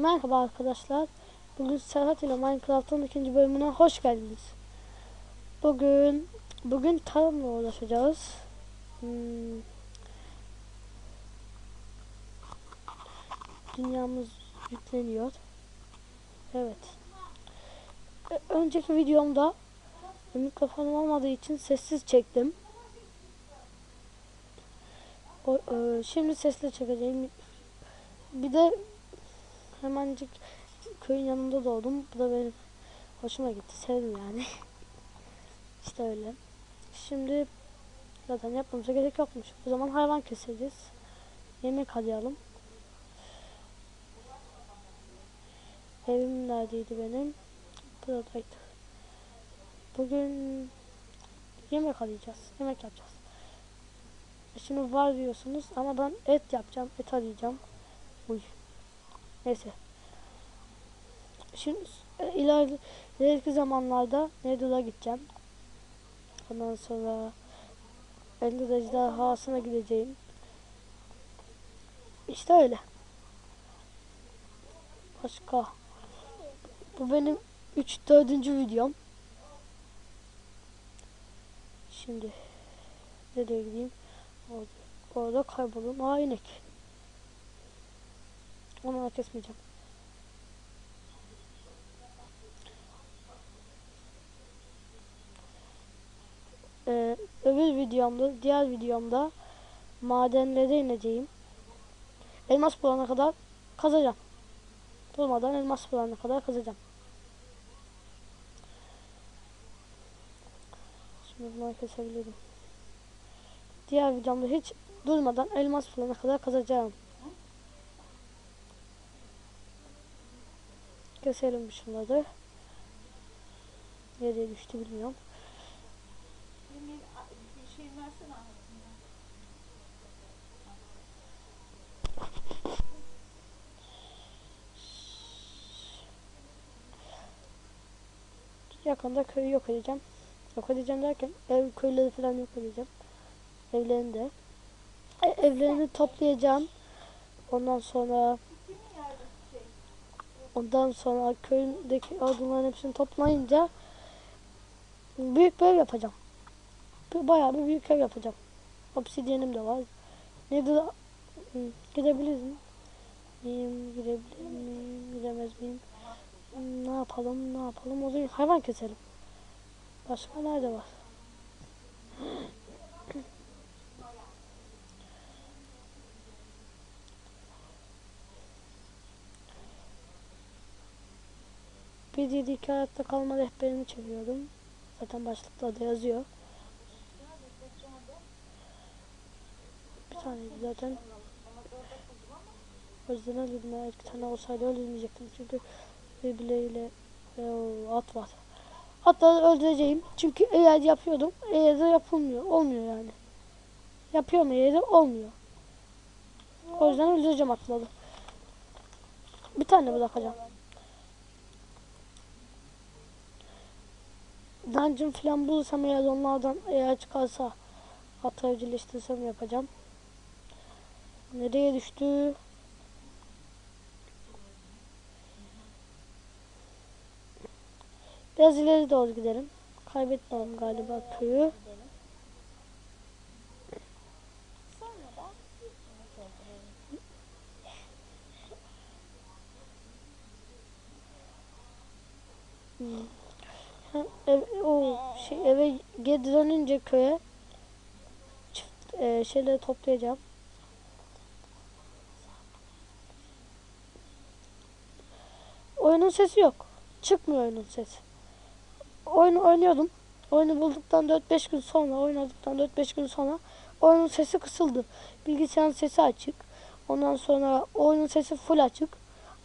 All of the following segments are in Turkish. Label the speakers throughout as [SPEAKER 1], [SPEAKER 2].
[SPEAKER 1] Merhaba arkadaşlar. Bugün Serhat ile Minecraft'ın ikinci bölümüne hoş geldiniz. Bugün bugün tarımla uğraşacağız. Hmm. Dünyamız yükleniyor. Evet. Önceki videomda mikrofonum olmadığı için sessiz çektim. E, şimdi sesli çekeceğim. Bir de hemencik köyün yanında doğdum. Bu da benim hoşuma gitti. Sevdim yani. işte öyle. Şimdi zaten yapmamıza gerek yokmuş. O zaman hayvan keseceğiz. Yemek arayalım. Evim neredeydi benim? Buradaydı. Bugün yemek arayacağız. Yemek yapacağız. Şimdi var diyorsunuz ama ben et yapacağım. Et arayacağım. Uy. Neyse. Şimdi e, ileriki zamanlarda Nether'a gideceğim. Ondan sonra Ender ejderhasına gideceğim. İşte öyle. Başka. Bu benim 3 4. videom. Şimdi nereye gideyim? Orada, kaybolun. Aa inek. Onu kesmeyeceğim. Ee, öbür videomda, diğer videomda madenlere ineceğim. Elmas bulana kadar kazacağım. Durmadan elmas bulana kadar kazacağım. Şimdi bunları kesebilirim. Diğer videomda hiç durmadan elmas bulana kadar kazacağım. Keselim şunları. Nereye düştü bilmiyorum. Yakında köyü yok edeceğim. Yok edeceğim derken ev köyleri falan yok edeceğim. Evlerini de. E, evlerini toplayacağım. Ondan sonra ondan sonra köyündeki odunların hepsini toplayınca büyük bir ev yapacağım. Bayağı bir büyük ev yapacağım. Obsidyenim de var. Ne de Hmm, gidebiliriz mi? Miyim, gidebilir miyim, gidemez miyim? Hmm, Ne yapalım, ne yapalım? O zaman hayvan keselim. Başka nerede var? Bir dedi iki hayatta kalma rehberini çekiyorum. Zaten başlıkta da yazıyor. Bir taneydi zaten. O yüzden öldürdüm. Eğer iki tane olsaydı öldürmeyecektim. Çünkü birbirleriyle e, at var. Atları öldüreceğim. Çünkü eğer yapıyordum. Eğer de yapılmıyor. Olmuyor yani. Yapıyorum eğer de olmuyor. O yüzden öldüreceğim atları. Bir tane bırakacağım. Dungeon falan bulursam eğer onlardan eğer çıkarsa at evcilleştirsem yapacağım. Nereye düştü? Biraz ileri doğru gidelim. Kaybetmeyelim galiba köyü. Hmm. Şey eve geri dönünce köye çift, e, şeyleri toplayacağım. Oyunun sesi yok. Çıkmıyor oyunun sesi. Oyunu oynuyordum. Oyunu bulduktan 4-5 gün sonra, oynadıktan 4-5 gün sonra oyunun sesi kısıldı. Bilgisayarın sesi açık. Ondan sonra oyunun sesi full açık.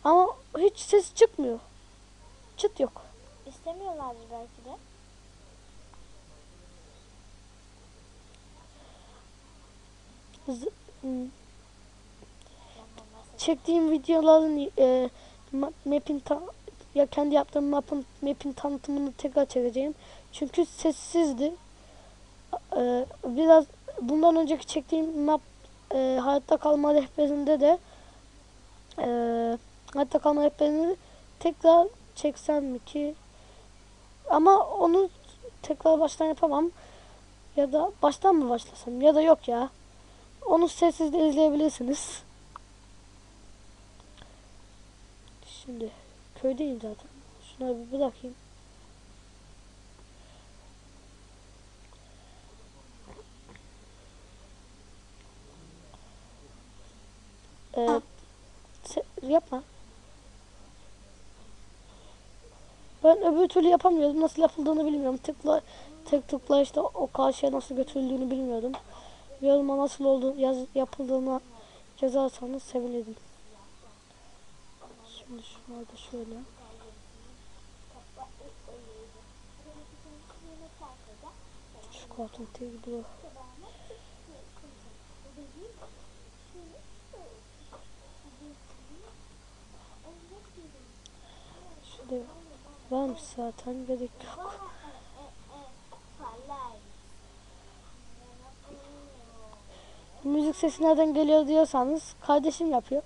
[SPEAKER 1] Ama hiç ses çıkmıyor. Çıt yok.
[SPEAKER 2] İstemiyorlardır belki de.
[SPEAKER 1] Çektiğim videoların e, ma- map'in ya kendi yaptığım map'in map'in tanıtımını tekrar çekeceğim. Çünkü sessizdi. E, biraz bundan önceki çektiğim map e, hayatta kalma rehberinde de e, Hayatta kalma rehberini tekrar çeksem mi ki? Ama onu tekrar baştan yapamam. Ya da baştan mı başlasam? Ya da yok ya. Onu sessiz de izleyebilirsiniz. Şimdi köydeyim zaten. Şuna bir bırakayım. Ee, se- yapma. Ben öbür türlü yapamıyordum. Nasıl yapıldığını bilmiyorum. Tıkla, tek tıkla işte o karşıya nasıl götürüldüğünü bilmiyordum. Yoruma nasıl oldu, yaz, yapıldığını yazarsanız sevinirim. Şimdi şunları şöyle. Şu karton teybi Şurada varmış zaten gerek yok. Müzik sesi nereden geliyor diyorsanız kardeşim yapıyor.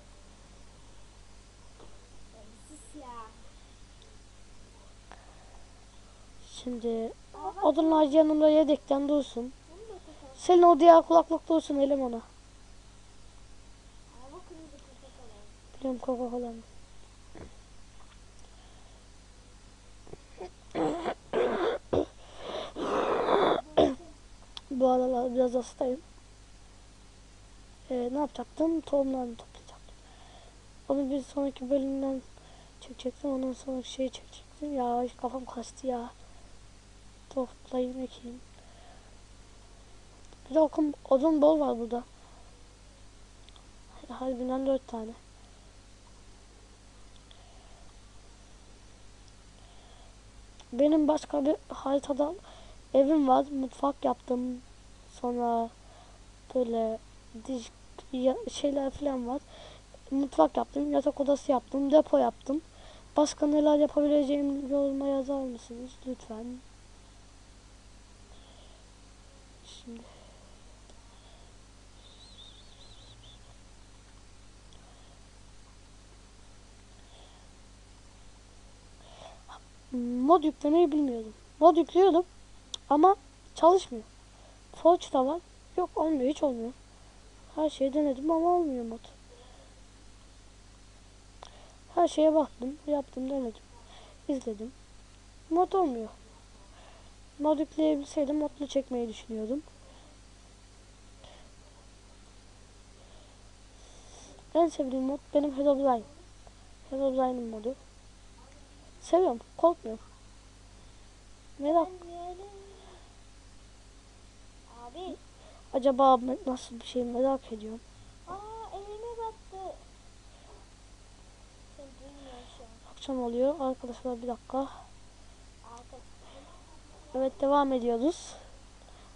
[SPEAKER 1] Şimdi odunlar yanımda yedekten dursun. Senin o diğer kulaklık dursun elim ona. Biliyorum Coca-Cola mı? Bu aralar biraz hastayım. Ee, ne yapacaktım? Tohumlarını toplayacaktım. Onu bir sonraki bölümden çekecektim. Ondan sonra şey çekecektim. Ya kafam kaçtı ya. Toplayayım ekeyim. Bir de okum, odun bol var burada. Harbiden dört tane. Benim başka bir haritada evim var. Mutfak yaptım. Sonra böyle diş şeyler falan var. Mutfak yaptım. Yatak odası yaptım. Depo yaptım. Başka neler yapabileceğim yoruma yazar mısınız lütfen? Şimdi mod yüklemeyi bilmiyordum. Mod yüklüyordum ama çalışmıyor. Forge da var. Yok olmuyor hiç olmuyor. Her şeyi denedim ama olmuyor mod. Her şeye baktım, yaptım, denedim. izledim. Mod olmuyor. Mod yükleyebilseydim modlu çekmeyi düşünüyordum. En sevdiğim mod benim Herobrine. Herobrine'in modu. Seviyorum, korkmuyorum. Merak.
[SPEAKER 2] Abi,
[SPEAKER 1] Acaba nasıl bir şey merak ediyorum.
[SPEAKER 2] aa elime battı.
[SPEAKER 1] Akşam oluyor. Arkadaşlar bir dakika. Evet devam ediyoruz.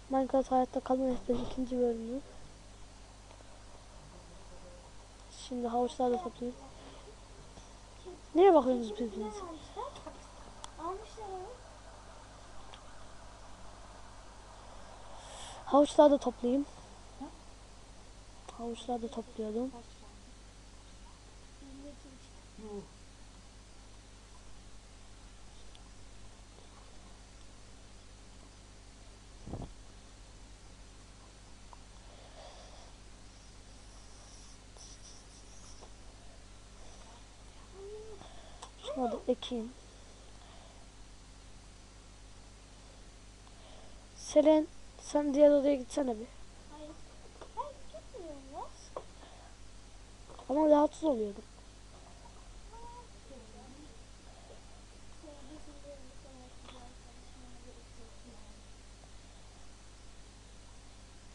[SPEAKER 1] Minecraft hayatta kalma rehberi ikinci bölümü. Şimdi havuçlarla toplayayım. Neye bakıyorsunuz birbirinize? Havuçlar da toplayayım. Havuçlar da topluyorum. Şuna da ekeyim. Selen sen diğer odaya gitsene bir.
[SPEAKER 2] Hayır.
[SPEAKER 1] Ama rahatsız oluyordum.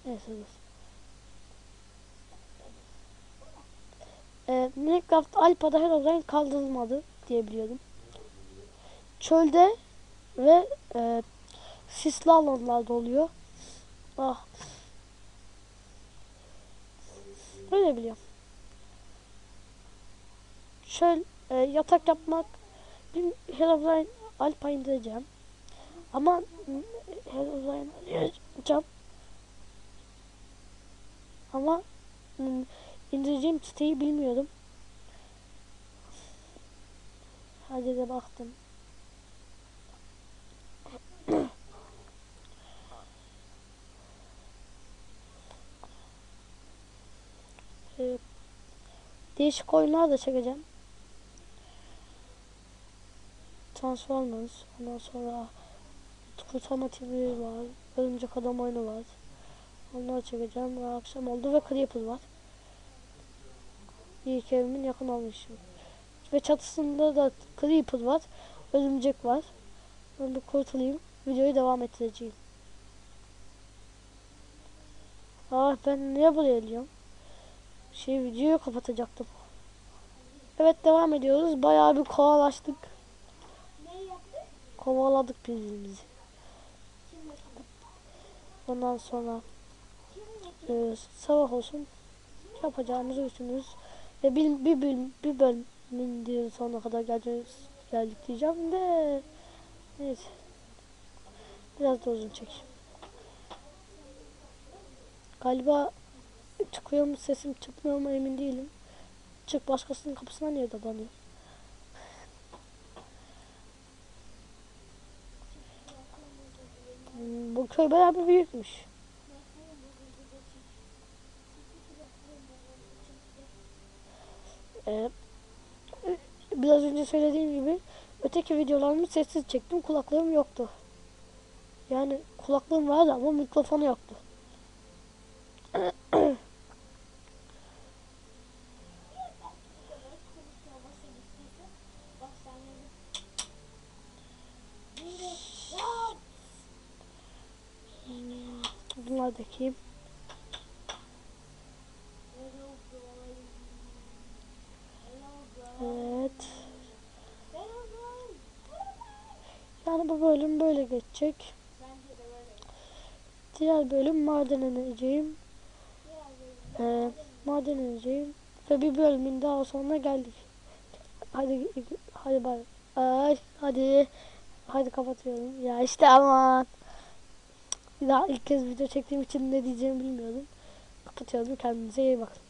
[SPEAKER 1] Neyse dur. Ee, Minecraft Alpa'da Herobrine kaldırılmadı diye biliyordum. Çölde ve e, sisli alanlarda oluyor. Ah. Öyle biliyorum. Şöyle e, yatak yapmak bir Herobrine Alp'a indireceğim. Ama Herobrine yapacağım. Ama m, indireceğim siteyi bilmiyorum. Hadi de baktım. Ee, değişik oyunlar da çekeceğim. Transformers, ondan sonra Kurtarma TV var, Örümcek Adam oyunu var. Onları çekeceğim ve akşam oldu ve Creeper var. İlk evimin yakın olmuşum. Ve çatısında da Creeper var, Örümcek var. Ben bir kurtulayım, videoyu devam ettireceğim. Ah ben niye buraya geliyorum? Şey videoyu kapatacaktım. Evet devam ediyoruz. Bayağı bir kovalaştık. Kovaladık birbirimizi. Ondan sonra e, sabah olsun yapacağımızı düşünürüz. Ve bir, bir, bölüm, bir bölümün diye sonuna kadar geleceğiz, geldik diyeceğim de neyse. Biraz da uzun çek. Galiba çıkıyor mu sesim çıkmıyor mu emin değilim. Çık başkasının kapısına niye dadanıyor? Hmm, Bu köy bayağı bir büyükmüş. Ee, biraz önce söylediğim gibi öteki videolarımı sessiz çektim. Kulaklığım yoktu. Yani kulaklığım vardı ama mikrofonu yoktu. Kim? Evet. Yani bu bölüm böyle geçecek. Diğer bölüm maden ineceğim. Ee, maden ineceğim. Ve bir bölümün daha sonuna geldik. Hadi hadi bay. Ay hadi. Hadi kapatıyorum. Ya işte aman. Daha ilk kez video çektiğim için ne diyeceğimi bilmiyordum. Kapatıyorum. Kendinize iyi bakın.